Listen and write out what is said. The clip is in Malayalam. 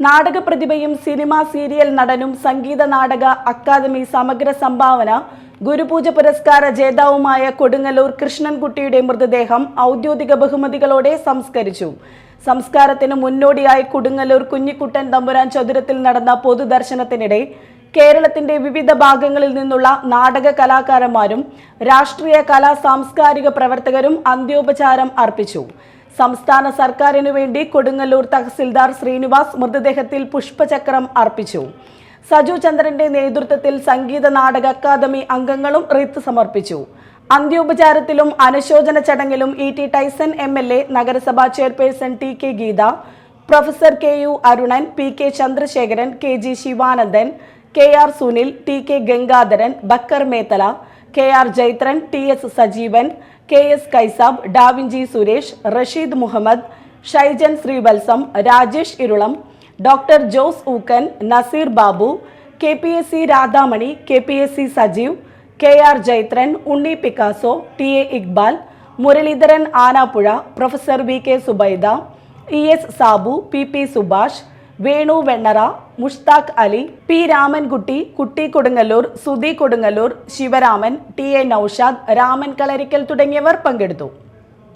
നാടക പ്രതിഭയും സിനിമ സീരിയൽ നടനും സംഗീത നാടക അക്കാദമി സമഗ്ര സംഭാവന ഗുരുപൂജ പുരസ്കാര ജേതാവുമായ കൊടുങ്ങല്ലൂർ കൃഷ്ണൻകുട്ടിയുടെ മൃതദേഹം ഔദ്യോഗിക ബഹുമതികളോടെ സംസ്കരിച്ചു. സംസ്കാരത്തിന് മുന്നോടിയായി കൊടുങ്ങല്ലൂർ കുഞ്ഞിക്കുട്ടൻ തമ്പുരാൻ ചതുരത്തിൽ നടന്ന പൊതുദർശനത്തിനിടെ കേരളത്തിന്റെ വിവിധ ഭാഗങ്ങളിൽ നിന്നുള്ള നാടക കലാകാരന്മാരും രാഷ്ട്രീയ കലാ സാംസ്കാരിക പ്രവർത്തകരും അന്ത്യോപചാരം അർപ്പിച്ചു. സംസ്ഥാന സർക്കാരിനു വേണ്ടി കൊടുങ്ങല്ലൂർ തഹസിൽദാർ ശ്രീനിവാസ് മൃതദേഹത്തിൽ പുഷ്പചക്രം അർപ്പിച്ചു. സജു ചന്ദ്രന്റെ നേതൃത്വത്തിൽ സംഗീത നാടക അക്കാദമി അംഗങ്ങളും റീത്ത് സമർപ്പിച്ചു. അന്ത്യോപചാരത്തിലും അനുശോചന ചടങ്ങിലും E T Tyson M L A നഗരസഭാ chairperson T K Geetha professor K U Arunan P K Chandrasekharan K G Sivanandan K R Sunil T K Gangadharan Bakkar Methala K R Jaithran T S Sajeevan K S Kaisab Davinci Suresh Rasheed Muhammad Shaijan Sreevalsam Rajesh Irulam doctor Jose Ookkan Naseer Babu K P S C Radhamani K P S C Sajeev K R Jaithran Unni Picasso T A Iqbal Muraleedharan Anappuzha professor V K Subaida E S Sabu P P Subhash Venu Vennara Mushtaq Ali P Ramankutty Kutty Kodungallur Sudhi Kodungallur Sivaraman T A Noushad Raman Kalarikkal തുടങ്ങിയവർ പങ്കെടുത്തു.